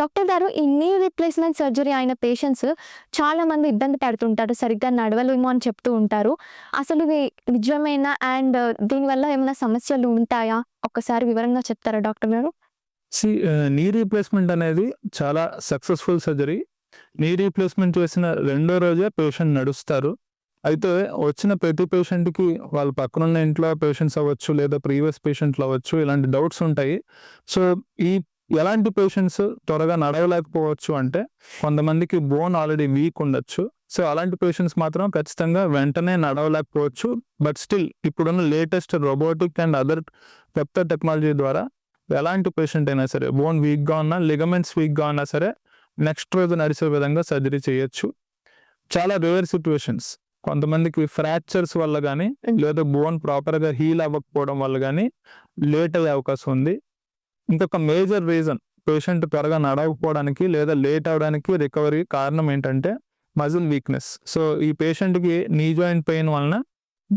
Doctor గారు ఈ knee replacement surgery అయిన పేషెంట్స్ చాలా మంది ఇబ్బంది పడుతుంటారు. సరిగ్గా నడవలేమో అని చెప్తూ ఉంటారు. అసలు ఇది నిజమేనా? అండ్ దీనివల్ల ఏమైనా సమస్యలు ఉంటాయా? ఒక్కసారి వివరంగా చెప్తారా డాక్టర్ గారు? సి నీ రీప్లేస్మెంట్ అనేది చాలా సక్సెస్ఫుల్ సర్జరీ నీ రీప్లేస్మెంట్ చేసిన రెండో రోజే పేషెంట్ నడుస్తారు. అయితే వచ్చిన ప్రతి పేషెంట్కి వాళ్ళ పక్కనున్న ఇంట్లో పేషెంట్స్ అవ్వచ్చు లేదా ప్రీవియస్ పేషెంట్లు అవ్వచ్చు ఇలాంటి డౌట్స్ ఉంటాయి. సో ఈ ఎలాంటి పేషెంట్స్ త్వరగా నడవలేకపోవచ్చు అంటే కొంతమందికి బోన్ ఆల్రెడీ వీక్ ఉండొచ్చు. సో అలాంటి పేషెంట్స్ మాత్రం ఖచ్చితంగా వెంటనే నడవలేకపోవచ్చు. బట్ స్టిల్ ఇప్పుడున్న లేటెస్ట్ రోబోటిక్ అండ్ అదర్ పెప్త టెక్నాలజీ ద్వారా ఎలాంటి పేషెంట్ అయినా సరే బోన్ వీక్గా ఉన్నా లిగమెంట్స్ వీక్గా ఉన్నా సరే నెక్స్ట్ రోజు నడిచే విధంగా సర్జరీ చేయొచ్చు. చాలా రివర్ సిచ్యువేషన్స్ కొంతమందికి ఫ్రాక్చర్స్ వల్ల కానీ లేదా బోన్ ప్రాపర్గా హీల్ అవ్వకపోవడం వల్ల కానీ లేట్ అయ్యే అవకాశం ఉంది. ఇంకొక మేజర్ రీజన్ పేషెంట్ త్వరగా నడవకపోవడానికి లేదా లేట్ అవడానికి రికవరీ కారణం ఏంటంటే మజిల్ వీక్నెస్. సో ఈ పేషెంట్కి నీ జాయింట్ పెయిన్ వలన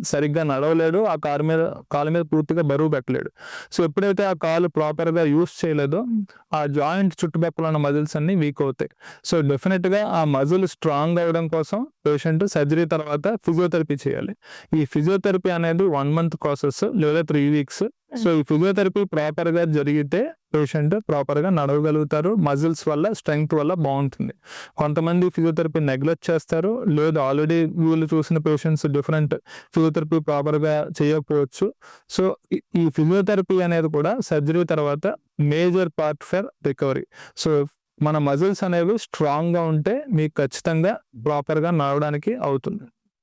సరిగ్గా నడవలేడు ఆ కాలు మీద కాలు మీద పూర్తిగా బరువు పెట్టలేడు. సో ఎప్పుడైతే ఆ కాలు ప్రాపర్గా యూస్ చేయలేదో ఆ జాయింట్ చుట్టుపక్కల ఉన్న మజిల్స్ అన్ని వీక్ అవుతాయి. సో డెఫినెట్గా ఆ మజిల్ స్ట్రాంగ్ అవ్వడం కోసం పేషెంట్ సర్జరీ తర్వాత ఫిజియోథెరపీ చేయాలి. ఈ ఫిజియోథెరపీ అనేది వన్ మంత్ ప్రాసెస్ లేదా త్రీ వీక్స్ సో ఈ ఫిజియోథెరపీ ప్రాపర్గా జరిగితే పేషెంట్ ప్రాపర్గా నడవగలుగుతారు. మజిల్స్ వల్ల స్ట్రెంగ్త్ వల్ల బాగుంటుంది. కొంతమంది ఫిజియోథెరపీ నెగ్లెక్ట్ చేస్తారు. లేదా ఆల్రెడీ వీళ్ళు చూసిన పేషెంట్స్ డిఫరెంట్ ఫిజియోథెరపీ ప్రాపర్గా చేయకపోవచ్చు. సో ఈ- ఈ ఫిజియోథెరపీ అనేది కూడా సర్జరీ తర్వాత major part for recovery so మన మజిల్స్ అనేవి స్ట్రాంగ్గా ఉంటే మీకు ఖచ్చితంగా ప్రాపర్గా నడవడానికి అవుతుంది.